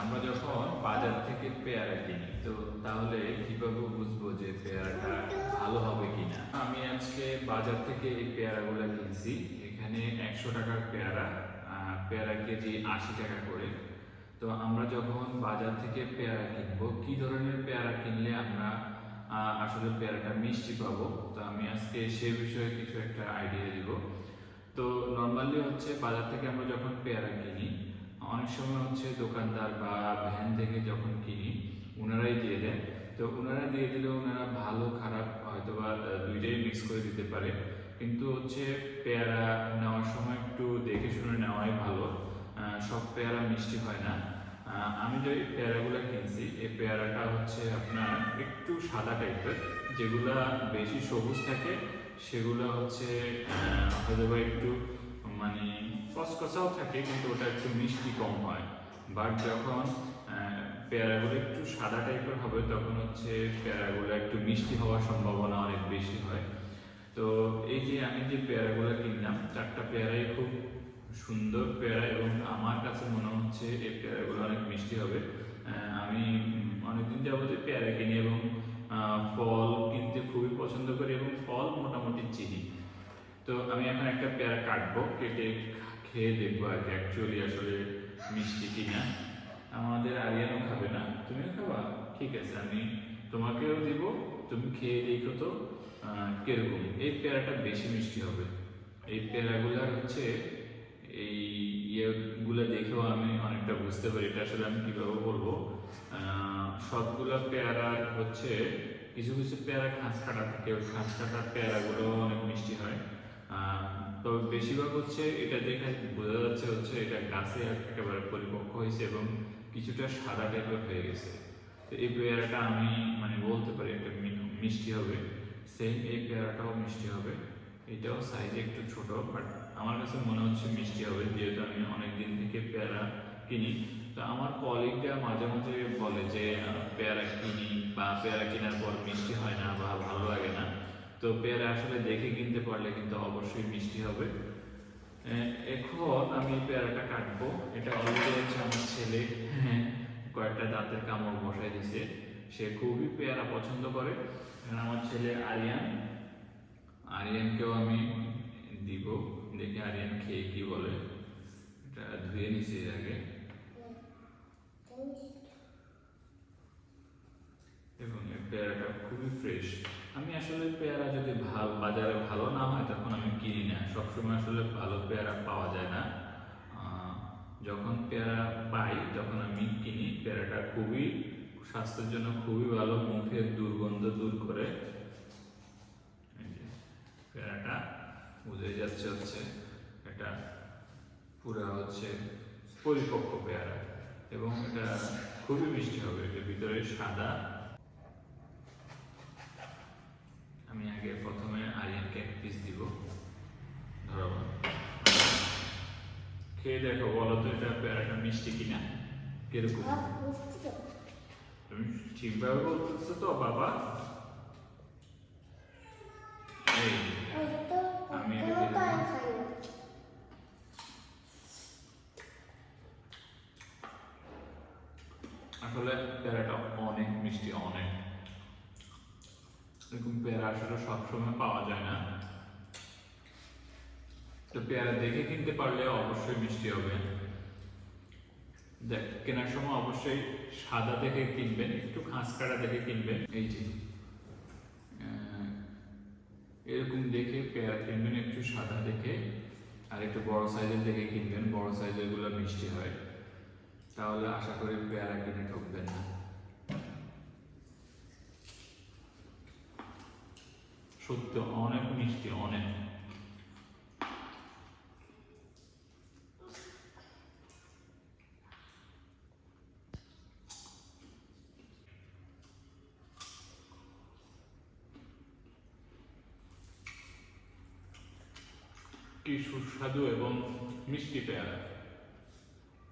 আমরা যখন বাজার থেকে পেয়ারা কিনি, তো তাহলে কীভাবে বুঝব যে পেয়ারাটা ভালো হবে কিনা? আমি আজকে বাজার থেকে এই পেয়ারাগুলো কিনছি। এখানে একশো টাকার পেয়ারা পেয়ারা কেজি আশি টাকা করে। তো আমরা যখন বাজার থেকে পেয়ারা কিনবো, কি ধরনের পেয়ারা কিনলে আমরা আসলে পেয়ারাটা মিষ্টি পাবো? তো আমি আজকে সে বিষয়ে কিছু একটা আইডিয়া দিব। তো নর্মালি হচ্ছে বাজার থেকে আমরা যখন পেয়ারা কিনি অনেক সময় হচ্ছে দোকানদার বা ভ্যান থেকে যখন কিনি ওনারাই দিয়ে দেন। তো ওনারা দিয়ে দিলে ওনারা ভালো, খারাপ হয়তো বা দুইটাই মিক্স করে দিতে পারে। কিন্তু হচ্ছে পেয়ারা নেওয়ার সময় একটু দেখে শুনে নেওয়াই ভালো। সব পেয়ারা মিষ্টি হয় না। আমি যে পেয়ারাগুলো কিনছি, এই পেয়ারাটা হচ্ছে আপনার একটু সাদা টাইপের যেগুলা বেশি সবুজ থাকে, সেগুলো হচ্ছে হয়তো বা একটু মানে কসকসাও থাকে, কিন্তু ওটা একটু মিষ্টি কম হয়। বাট যখন পেয়ারাগুলো একটু সাদা টাইপের হবে, তখন হচ্ছে পেয়ারাগুলো একটু মিষ্টি হওয়ার সম্ভাবনা অনেক বেশি হয়। তো এই যে আমি যে পেয়ারাগুলো কিনলাম, চারটা পেয়ারাই খুব সুন্দর পেয়ারা এবং আমার কাছে মনে হচ্ছে এই পেয়ারাগুলো অনেক মিষ্টি হবে। আমি অনেকদিন যাবত পেয়ারা কিনি এবং ফল কিনতে খুবই পছন্দ করি এবং ফল মোটামুটি চিনি। তো আমি এখন একটা পেয়ারা কাটবো, কেটে খেয়ে দেখব আর কি অ্যাকচুয়ালি আসলে মিষ্টি কিনা। আমাদের আরিয়ানও খাবে না, তুমিও খাবা? ঠিক আছে, আমি তোমাকেও দিব, তুমি খেয়ে দেখো তো কীরকম। এই পেয়ারাটা বেশি মিষ্টি হবে। এই পেয়ারাগুলার হচ্ছে এই ইয়েগুলো দেখেও আমি অনেকটা বুঝতে পারি, এটা আসলে আমি কীভাবে বলব। সবগুলো পেয়ারার হচ্ছে, কিছু কিছু পেয়ারা খাঁচ কাটা থাকে, ওই খাঁচ কাটার পেয়ারাগুলো অনেক মিষ্টি হয়। তবে বেশিরভাগ হচ্ছে এটা দেখে বোঝা যাচ্ছে হচ্ছে এটা গাছে একেবারে পরিপক্ক হয়েছে এবং কিছুটা সাদা টাইপের হয়ে গেছে। তো এই পেয়ারাটা আমি মানে বলতে পারি একটা মিষ্টি হবে। সেম এই পেয়ারাটাও মিষ্টি হবে। এটাও সাইজে একটু ছোট বাট আমার কাছে মনে হচ্ছে মিষ্টি হবে, যেহেতু আমি অনেক দিন থেকে পেয়ারা কিনি। তো আমার কলিগরা মাঝে মাঝে বলে যে পেয়ারা কিনি বা পেয়ারা কেনার পর মিষ্টি হয় না বা ভালো লাগে না। তো পেয়ারা আসলে দেখে কিনতে পারলে কিন্তু অবশ্যই মিষ্টি হবে। এখন আমি পেয়ারাটা কাটবো। এটা অলরেডি হচ্ছে আমার ছেলে কয়েকটা দাঁতের কামড় বসাই দিছে। সে খুবই পেয়ারা পছন্দ করে। আমার ছেলে আরিয়ান। আরিয়ানকেও আমি দিব। দেখি আরিয়ান খেয়ে কি বলে। এটা ধুয়ে নিছি আগে এবং এই পেয়ারাটা খুবই ফ্রেশ আমি আসলে পেয়ারা যদি ভালো, বাজারে ভালো না হয়, তখন আমি কিনি না। সবসময় আসলে ভালো পেয়ারা পাওয়া যায় না। যখন পেয়ারা পাই, তখন আমি কিনি। পেয়ারাটা খুবই স্বাস্থ্যের জন্য খুবই ভালো মুখের দুর্গন্ধ দূর করে। পেয়ারাটা বুঝে যাচ্ছে হচ্ছে। এটা পুরা হচ্ছে পরিপক্ক পেয়ারা। এবং এটা খুবই মিষ্টি হবে। এটার ভিতরে সাদা খেয়ে দেখো বলো তো এটা পেয়ারাটা মিষ্টি কিনা? কীরকম? তুমি ঠিকভাবে বলতেছো তো বাবা। আমি আসলে পেয়ারাটা অনেক মিষ্টি অনেক। এরকম পেয়ারা আসলে সবসময় পাওয়া যায় না। তো পেয়ারা দেখে কিনতে পারলে অবশ্যই মিষ্টি হবে। দেখ, কেনার সময় অবশ্যই সাদা দেখে কিনবেন, একটু খাঁজ কাটা দেখে কিনবেন। এই যে এরকম দেখে পেয়ারা কিনবেন, একটু সাদা দেখে, আর একটু বড় সাইজের দেখে কিনবেন, বড় সাইজেরগুলো মিষ্টি হয়। তাহলে আশা করি পেয়ারা কিনে ঠকবেন না। সত্য, অনেক মিষ্টি, অনেক। কি সুস্বাদু এবং মিষ্টি পেয়ারা।